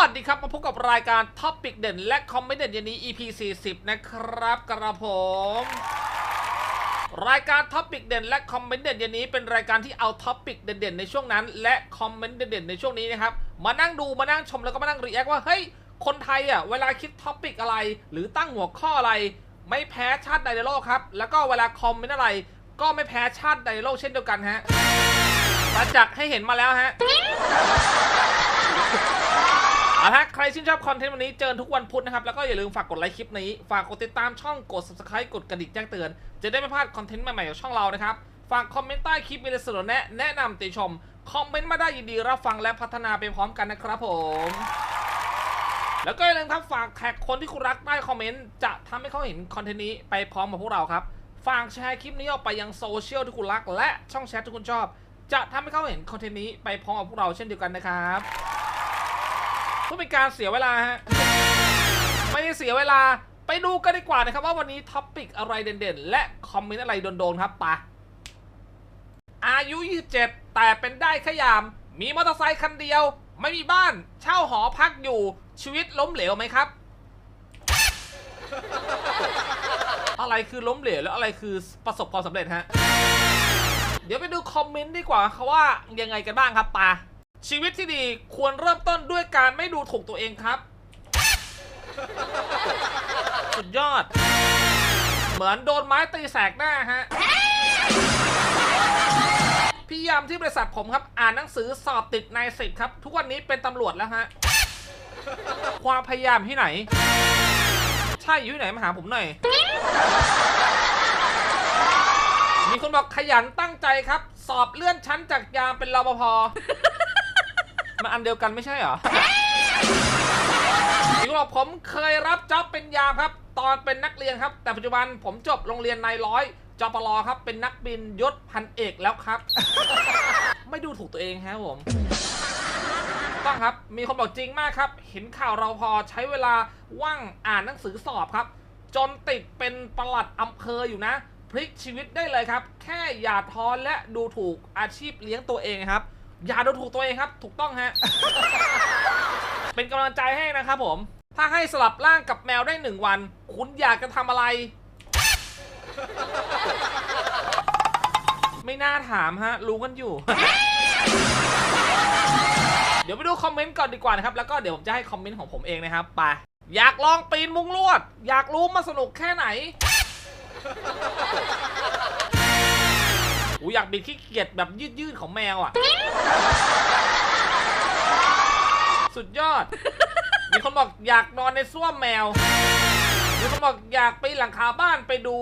วัสดีครับ มาพบกับรายการท็อปปิกเด่น และคอมเมนต์เด่นเย็นนี้ EP 40 นะครับกระผม รายการท็อปปิกเด่น และคอมเมนต์เด่นเย็นนี้ เป็นรายการที่เอาท็อปปิกเด่นๆในช่วงนั้น และคอมเมนต์เด่นๆในช่วงนี้นะครับ มานั่งดูมานั่งชมแล้วก็มานั่งรีแอคว่าเฮ้ยคนไทยอะเวลาคิดท็อปปิกอะไร หรือตั้งหัวข้ออะไร ไม่แพ้ชาติใดในโลกครับแล้วก็เวลาคอมเมนต์อะไร ก็ไม่แพ้ชาติใดในโลกเช่นเดียวกันฮะประจักษ์ให้เห็นมาแล้วฮะ เอาละฮะใครชื่นชอบคอนเทนต์วันนี้เจอทุกวันพุธนะครับ แล้วก็อย่าลืมฝากกดไลค์คลิปนี้ ฝากกดติดตามช่องกด subscribe กดกระดิ่งแจ้งเตือน จะได้ไม่พลาดคอนเทนต์ใหม่ๆของช่องเรานะครับ ฝากคอมเมนต์ใต้คลิปมีอะไรเสนอแนะแนะนำติชม คอมเมนต์มาได้ยินดีรับฟังและพัฒนาไปพร้อมกันนะครับผม แล้วก็อย่าลืมครับฝากแท็กคนที่คุณรักใต้คอมเมนต์จะทำให้เขาเห็นคอนเทนต์นี้ไปพร้อมกับพวกเราครับ ฝากแชร์คลิปนี้ออกไปยังโซเชียลที่คุณรัก และช่องแชทที่คุณชอบ จะทำให้เขาเห็นคอนเทนต์นี้ไปพร้อมกับพวกเราเช่นเดียวกันนะครับ เพื่อเป็นการเสียเวลาฮะไม่เสียเวลาไปดูกันดีกว่านะครับว่าวันนี้ท็อปปิกอะไรเด่นๆ และคอมเมนต์อะไรโดนๆครับปะอายุ 27 แต่เป็นได้แค่ยาม มีมอเตอร์ไซค์คันเดียว ไม่มีบ้าน เช่าหอพักอยู่ ชีวิตล้มเหลวไหมครับ อะไรคือล้มเหลวแล้วอะไรคือประสบความสำเร็จฮะ เดี๋ยวไปดูคอมเมนต์ดีกว่าเขาว่ายังไงกันบ้างครับปา ชีวิตที่ดีควรเริ่มต้นด้วยการไม่ดูถูกตัวเองครับ สุดยอด เหมือนโดนไม้ตีแสกหน้าฮะ พี่ยามที่บริษัทผมครับ อ่านหนังสือสอบติดนายสิบครับ ทุกวันนี้เป็นตำรวจแล้วฮะ ความพยายามที่ไหน ใช่อยู่ที่ไหนมาหาผมหน่อย มีคนบอกขยันตั้งใจครับ สอบเลื่อนชั้นจากยามเป็นรปภ มันอันเดียวกันไม่ใช่เหรอมีคนบอกผมเคยรับจ็อบเป็นยามครับ ตอนเป็นนักเรียนครับ แต่ปัจจุบันผมจบโรงเรียนนายร้อยจปรครับ เป็นนักบินยศพันเอกแล้วครับ ไม่ดูถูกตัวเองฮะผมต้องครับ มีคนบอกจริงมากครับ เห็นข่าวเราพอใช้เวลาว่างอ่านหนังสือสอบครับ จนติดเป็นประหลัดอำเภออยู่นะ พลิกชีวิตได้เลยครับ แค่อย่าท้อและดูถูกอาชีพเลี้ยงตัวเองครับ อย่าดูถูกตัวเองครับ ถูกต้องฮะ เป็นกำลังใจให้นะครับผม ถ้าให้สลับร่างกับแมวได้หนึ่งวัน คุณอยากจะทำอะไร ไม่น่าถามฮะ รู้กันอยู่ เดี๋ยวไปดูคอมเมนต์ก่อนดีกว่านะครับ แล้วก็เดี๋ยวผมจะให้คอมเมนต์ของผมเองนะครับไปอยากลองปีนมุ้งลวด อยากรู้มันสนุกแค่ไหน อูอยากบิดขี้เกียจแบบยืดๆของแมวอะ สุดยอด มีคนบอกอยากนอนในส้วมแมว มีคนบอกอยากไปหลังคาบ้านไปดู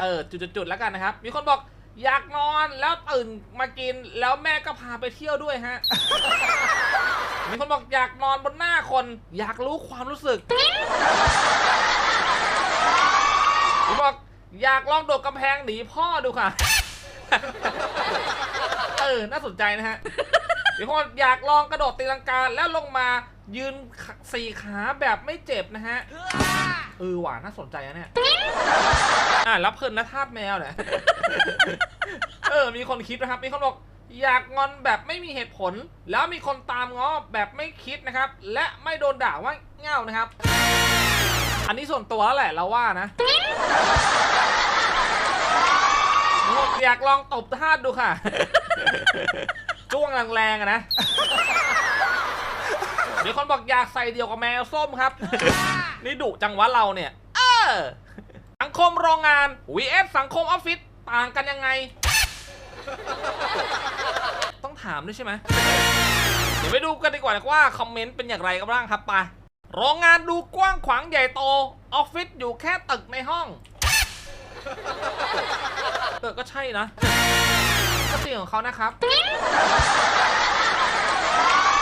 เออ จุดๆๆแล้วกันนะครับ มีคนบอกอยากนอนแล้วตื่นมากินแล้วแม่ก็พาไปเที่ยวด้วยฮะ มีคนบอกอยากนอนบนหน้าคน อยากรู้ความรู้สึกมีคนบอก อยากลองโดดกำแพงหนีพ่อดูค่ะ เออ น่าสนใจนะฮะมีคนบอกอยากลองกระโดดตีลังกาแล้วลงมายืนสี่ขาแบบไม่เจ็บนะฮะ เออหวานน่าสนใจนะเนี่ย อะรับเพลินนะทาสแมวเนี่ยเออ มีคนคิดนะครับ มีคนบอกอยากงอนแบบไม่มีเหตุผล แล้วมีคนตามง้อแบบไม่คิดนะครับ และไม่โดนด่าว่าเง่านะครับ อันนี้ส่วนตัวแล้วแหละเราว่านะ อยากลองตบทาสดูค่ะ จ้วงแรงๆอะนะมีคนบอกอยากใส่เดียวกับแมวส้มครับ นี่ดุจังวะเราเนี่ย เออ สังคมโรงงาน vs สังคมออฟฟิศต่างกันยังไง ต้องถามด้วยใช่ไหม เดี๋ยวไปดูกันดีกว่าว่าคอมเมนต์เป็นอย่างไรกันบ้างครับไปโรงงานดูกว้างขวางใหญ่โต ออฟฟิศอยู่แค่ตึกในห้อง เออก็ใช่นะก็สิ่งของเขานะครับ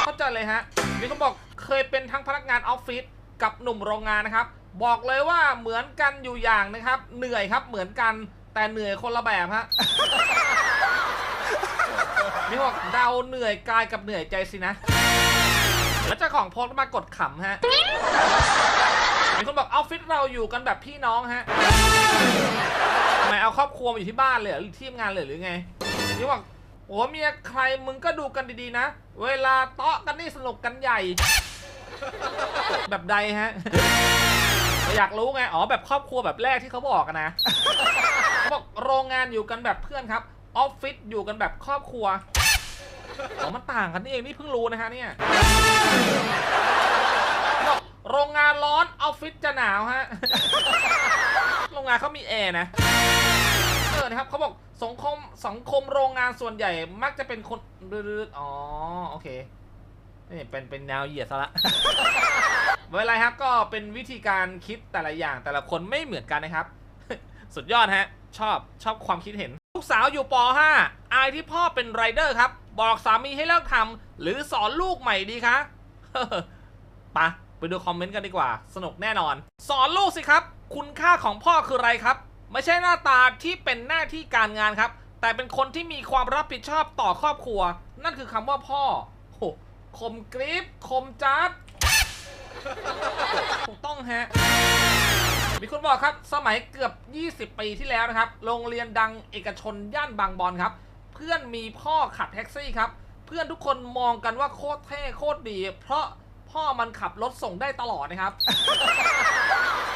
เข้าใจเลยฮะ มีคนบอกเคยเป็นทั้งพนักงานออฟฟิศกับหนุ่มโรงงานนะครับ บอกเลยว่าเหมือนกันอยู่อย่างนะครับ เหนื่อยครับเหมือนกันแต่เหนื่อยคนละแบบฮะมีคนบอกเดาเหนื่อยกายกับเหนื่อยใจสินะ แล้วเจ้าของโพสต์มากดขำฮะ คนบอกออฟฟิศเราอยู่กันแบบพี่น้องฮะทำไมเอาครอบครัวมาอยู่ที่บ้านเลยเหรอหรือที่ทำงานเลยหรือไงนี่บอกโอ้เมียใครมึงก็ดูกันดีๆนะ เวลาเตาะกันนี่สนุกกันใหญ่ แบบใดฮะ อยากรู้ไง อ๋อแบบครอบครัวแบบแรกที่เขาบอกนะเขาบอกโรงงานอยู่กันแบบเพื่อนครับ ออฟฟิศอยู่กันแบบครอบครัว อ๋อมันต่างกันนี่เองนี่เพิ่งรู้นะฮะเนี่ย โรงงานร้อนออฟฟิศจะหนาวฮะ โรงงานเขามีแอร์นะ เออนะครับเขาบอกสังคมสังคมโรงงานส่วนใหญ่มักจะเป็นคนรืดๆอ๋อโอเคนี่เป็นเป็นแนวเหยียดซะละไม่เป็นไรครับก็เป็นวิธีการคิดแต่ละอย่างแต่ละคนไม่เหมือนกันนะครับ สุดยอดฮะ ชอบชอบความคิดเห็น ลูกสาวอยู่ป .5 อายที่พ่อเป็นไรเดอร์ครับ บอกสามีให้เลิกทำหรือสอนลูกใหม่ดีคะไปะ ไปดูคอมเมนต์กันดีกว่า สนุกแน่นอน สอนลูกสิครับ คุณค่าของพ่อคืออะไรครับ ไม่ใช่หน้าตาที่เป็นหน้าที่การงานครับ แต่เป็นคนที่มีความรับผิดชอบต่อครอบครัว นั่นคือคำว่าพ่อโหคมกริบคมจัดถูกต้องฮะ มีคนบอกครับ สมัยเกือบ 20 ปีที่แล้วนะครับ โรงเรียนดังเอกชนย่านบางบอนครับ เพื่อนมีพ่อขับแท็กซี่ครับ เพื่อนทุกคนมองกันว่าโคตรเท่โคตรดี เพราะ พ่อมันขับรถส่งได้ตลอดนะครับ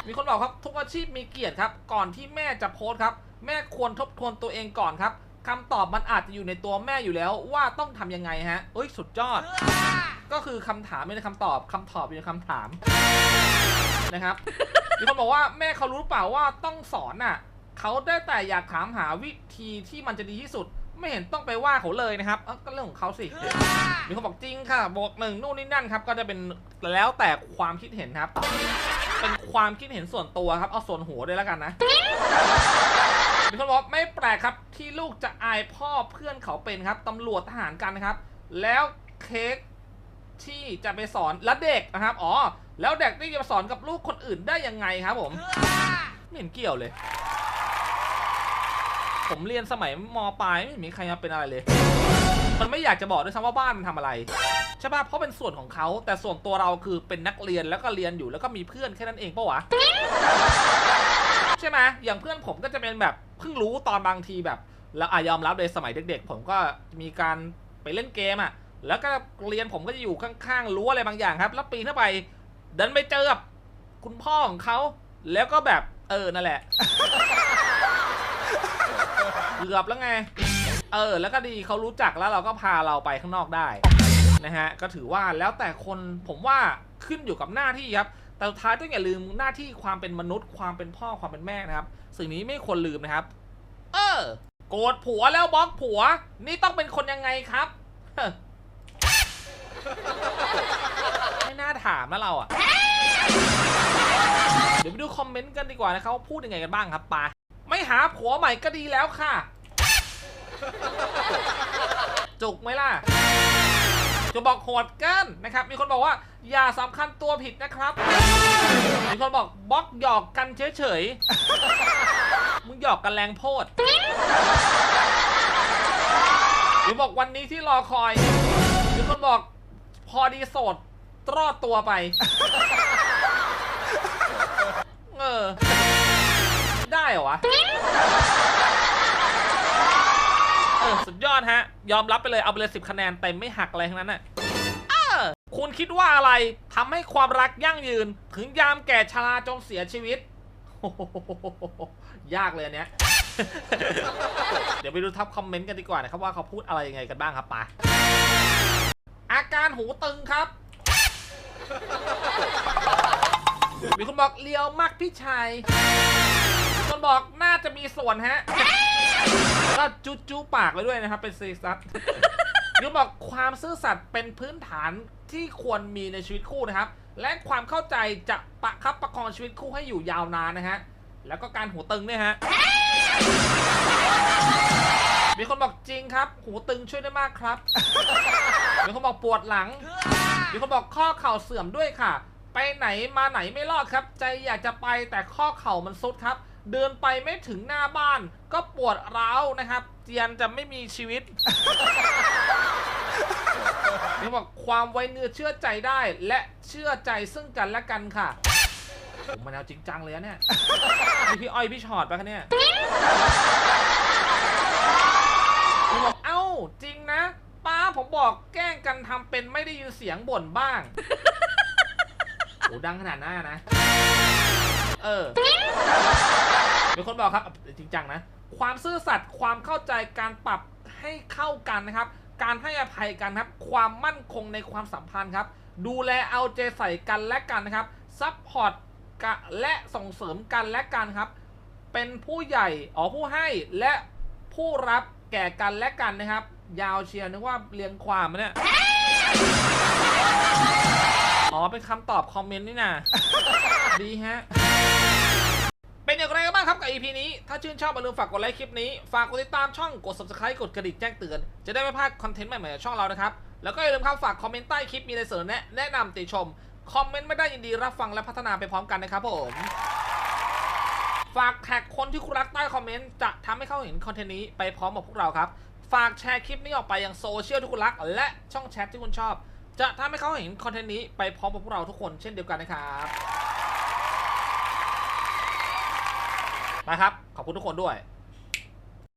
มีคนบอกครับทุกอาชีพมีเกียรติครับ ก่อนที่แม่จะโพสต์ครับ แม่ควรทบทวนตัวเองก่อนครับคำตอบมันอาจจะอยู่ในตัวแม่อยู่แล้วว่าต้องทำยังไงฮะ เอ้ยสุดยอด ก็คือคำถามไม่ใช่คำตอบคำตอบอยู่ในคำถามนะครับ มีคนบอกว่าแม่เขารู้เปล่าว่าต้องสอนน่ะ เขาได้แต่อยากถามหาวิธีที่มันจะดีที่สุด ไม่เห็นต้องไปว่าเขาเลยนะครับเอ้าก็เรื่องของเขาสิมีคนบอกจริงค่ะบอกหนึ่งนู่นนี่นั่นครับ ก็จะเป็นแล้วแต่ความคิดเห็นครับ เป็นความคิดเห็นส่วนตัวครับ เอาส่วนหัวด้วยแล้วกันนะ มีคนบอกไม่แปลกครับที่ลูกจะอายพ่อเพื่อนเขาเป็นครับตำรวจทหารกันนะครับ แล้วเค้กที่จะไปสอนและเด็กนะครับ อ๋อ แล้วเด็กนี่จะมาสอนกับลูกคนอื่นได้ยังไงครับผม ไม่เห็นเกี่ยวเลย ผมเรียนสมัยมปลายไม่มีใครมาเป็นอะไรเลย มันไม่อยากจะบอกด้วยซ้ำว่าบ้านมันทำอะไรใช่ป่ะเพราะเป็นส่วนของเขาแต่ส่วนตัวเราคือเป็นนักเรียนแล้วก็เรียนอยู่แล้วก็มีเพื่อนแค่นั้นเองปะวะใช่ไหมอย่างเพื่อนผมก็จะเป็นแบบเพิ่งรู้ตอนบางทีแบบ แล้วอายอมรับเลยสมัยเด็ก ๆ ผมก็มีการไปเล่นเกมอะแล้วก็เรียนผมก็จะอยู่ข้างๆรั้วอะไรบางอย่างครับ แล้วปีนเข้าไป ดันไปเจอกับคุณพ่อของเขาแล้วก็แบบเออนั่นแหละ เกือบแล้วไง เออ แล้วก็ดีเขารู้จักแล้วเราก็พาเราไปข้างนอกได้นะฮะ ก็ถือว่าแล้วแต่คนผมว่าขึ้นอยู่กับหน้าที่ครับ แต่ท้ายต้องอย่าลืมหน้าที่ความเป็นมนุษย์ความเป็นพ่อความเป็นแม่นะครับ สิ่งนี้ไม่ควรลืมนะครับ เออ โกรธผัวแล้วบล็อกผัว นี่ต้องเป็นคนยังไงครับไม่น่าถามนะเราอะ เดี๋ยวไปดูคอมเมนต์กันดีกว่านะครับว่าพูดยังไงกันบ้างครับปา หาผัวใหม่ก็ดีแล้วค่ะ จุกไหมล่ะจะบอกโหดเกินนะครับ มีคนบอกว่าอย่าสำคัญตัวผิดนะครับ มีคนบอกบล็อกหยอกกันเฉยๆ มึงหยอกกันแรงโพดมีบอกวันนี้ที่รอคอยมีคนบอกพอดีโสดรอดตัวไป เออ ได้เหรอวะเออสุดยอดฮะ ยอมรับไปเลยเอาไปเลยสิบคะแนนเต็มไม่หักอะไรทั้งนั้นน่ะออคุณคิดว่าอะไรทำให้ความรักยั่งยืน ถึงยามแก่ชราจนเสียชีวิต ยากเลยอันเนี้ย เดี๋ยวไปดูทับคอมเมนต์กันดีกว่านะครับว่าเขาพูดอะไรยังไงกันบ้างครับปาอาการหูตึงครับ มีคนบอกเลียวมากพี่ชาย คนบอกน่าจะมีส่วนฮะ ก็จุ๊จูปากไว้ด้วยนะครับ เป็นซีซัสมีคนบอกความซื่อสัตย์เป็นพื้นฐานที่ควรมีในชีวิตคู่นะครับ และความเข้าใจจะประคับประคองชีวิตคู่ให้อยู่ยาวนานนะฮะ แล้วก็การหูตึงเนี่ยฮะ มีคนบอกจริงครับ หูตึงช่วยได้มากครับ มีคนบอกปวดหลัง มีคนบอกข้อเข่าเสื่อมด้วยค่ะ ไปไหนมาไหนไม่รอดครับ ใจอยากจะไปแต่ข้อเข่ามันซุดครับ เดินไปไม่ถึงหน้าบ้าน ก็ปวดร้าวนะครับ เจียนจะไม่มีชีวิตมีคนบอกความไว้เนื้อเชื่อใจได้ และเชื่อใจซึ่งกันและกันค่ะผมมันเอาจริงจังเลยอะเนี่ยนี่พี่อ้อยพี่ชอดปะคะเนี่ยผมบอกเอ้าจริงนะ ป้าผมบอกแกล้งกันทำเป็นไม่ได้ยินเสียงบ่นบ้างโอ้ดังขนาดนั้นนะ เออ มีคนบอกครับ จริงจังนะ ความซื่อสัตย์ความเข้าใจการปรับให้เข้ากันนะครับ การให้อภัยกันครับ ความมั่นคงในความสัมพันธ์ครับ ดูแลเอาใจใส่กันและกันนะครับซัพพอร์ตและส่งเสริมกันและกันครับ เป็นผู้ใหญ่อ๋อผู้ให้และผู้รับแก่กันและกันนะครับ ยาวเชียร์นึกว่าเรียงความเนี่ยอ๋อ เป็นคำตอบคอมเมนต์นี่นะ ดีฮะ เป็นอย่างไรกันบ้างครับกับ EP นี้ ถ้าชื่นชอบอย่าลืมฝากกดไลค์คลิปนี้ ฝากกดติดตามช่อง กด subscribe กดกระดิ่งแจ้งเตือน จะได้ไม่พลาดคอนเทนต์ใหม่ๆจากช่องเรานะครับ แล้วก็อย่าลืมครับฝากคอมเมนต์ใต้คลิปมีอะไรเสนอแนะแนะนำติชม คอมเมนต์ไม่ได้ยินดีรับฟังและพัฒนาไปพร้อมกันนะครับผม ฝากแท็กคนที่คุณรักใต้คอมเมนต์จะทำให้เขาเห็นคอนเทนต์นี้ไปพร้อมกับพวกเราครับ ฝากแชร์คลิปนี้ออกไปยังโซเชียลที่คุณรัก และช่องแชทที่คุณชอบ จะทำให้เขาเห็นคอนเทนต์นี้ไปพร้อมกับพวกเราทุกคนเช่นเดียวกันนะครับ นะครับ ขอบคุณทุกคนด้วย